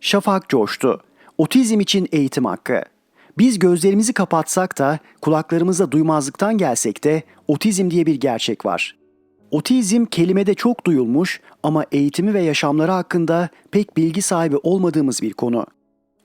Şafak coştu. Otizm için eğitim hakkı. Biz gözlerimizi kapatsak da kulaklarımızda duymazlıktan gelsek de otizm diye bir gerçek var. Otizm kelimede çok duyulmuş ama eğitimi ve yaşamları hakkında pek bilgi sahibi olmadığımız bir konu.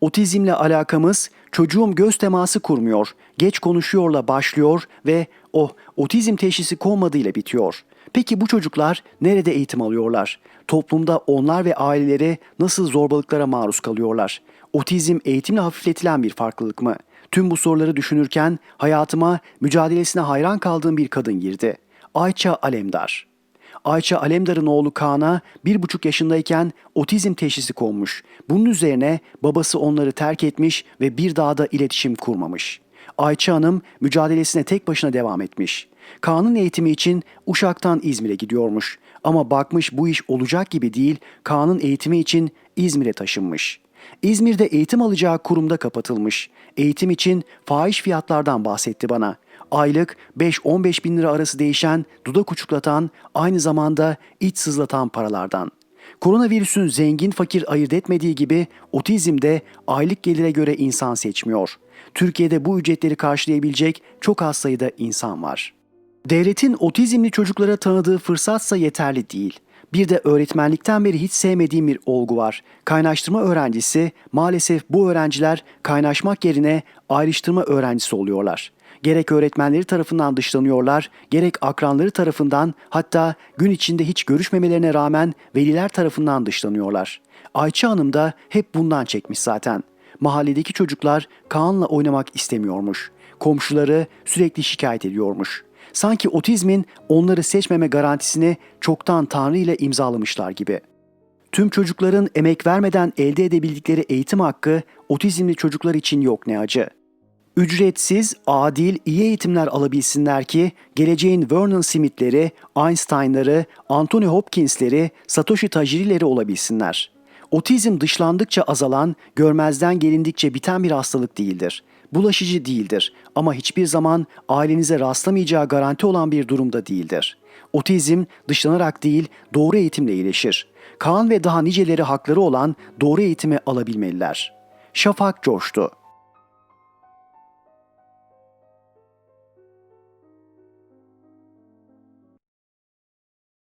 Otizmle alakamız çocuğum göz teması kurmuyor, geç konuşuyorla başlıyor ve o otizm teşhisi konmadığıyla bitiyor. Peki bu çocuklar nerede eğitim alıyorlar? Toplumda onlar ve aileleri nasıl zorbalıklara maruz kalıyorlar? Otizm eğitimle hafifletilen bir farklılık mı? Tüm bu soruları düşünürken hayatıma mücadelesine hayran kaldığım bir kadın girdi. Ayça Alemdar. Ayça Alemdar'ın oğlu Kaan'a bir buçuk yaşındayken otizm teşhisi konmuş. Bunun üzerine babası onları terk etmiş ve bir daha da iletişim kurmamış. Ayça Hanım mücadelesine tek başına devam etmiş. Kaan'ın eğitimi için Uşak'tan İzmir'e gidiyormuş. Ama bakmış bu iş olacak gibi değil, Kaan'ın eğitimi için İzmir'e taşınmış. İzmir'de eğitim alacağı kurumda kapatılmış. Eğitim için fahiş fiyatlardan bahsetti bana. Aylık 5-15 bin lira arası değişen, dudak uçuklatan, aynı zamanda iç sızlatan paralardan. Koronavirüsün zengin fakir ayırt etmediği gibi otizm de aylık gelire göre insan seçmiyor. Türkiye'de bu ücretleri karşılayabilecek çok az sayıda insan var. Devletin otizmli çocuklara tanıdığı fırsatsa yeterli değil. Bir de öğretmenlikten beri hiç sevmediğim bir olgu var. Kaynaştırma öğrencisi, maalesef bu öğrenciler kaynaşmak yerine ayrıştırma öğrencisi oluyorlar. Gerek öğretmenleri tarafından dışlanıyorlar, gerek akranları tarafından hatta gün içinde hiç görüşmemelerine rağmen veliler tarafından dışlanıyorlar. Ayça Hanım da hep bundan çekmiş zaten. Mahalledeki çocuklar Kaan'la oynamak istemiyormuş. Komşuları sürekli şikayet ediyormuş. Sanki otizmin onları seçmeme garantisini çoktan Tanrı ile imzalamışlar gibi. Tüm çocukların emek vermeden elde edebildikleri eğitim hakkı otizmli çocuklar için yok ne acı. Ücretsiz, adil, iyi eğitimler alabilsinler ki geleceğin Vernon Smith'leri, Einstein'ları, Anthony Hopkins'leri, Satoshi Tajiri'leri olabilsinler. Otizm dışlandıkça azalan, görmezden gelindikçe biten bir hastalık değildir. Bulaşıcı değildir ama hiçbir zaman ailenize rastlamayacağı garanti olan bir durumda değildir. Otizm dışlanarak değil, doğru eğitimle iyileşir. Kaan ve daha niceleri hakları olan doğru eğitimi alabilmeliler. Şafak coştu.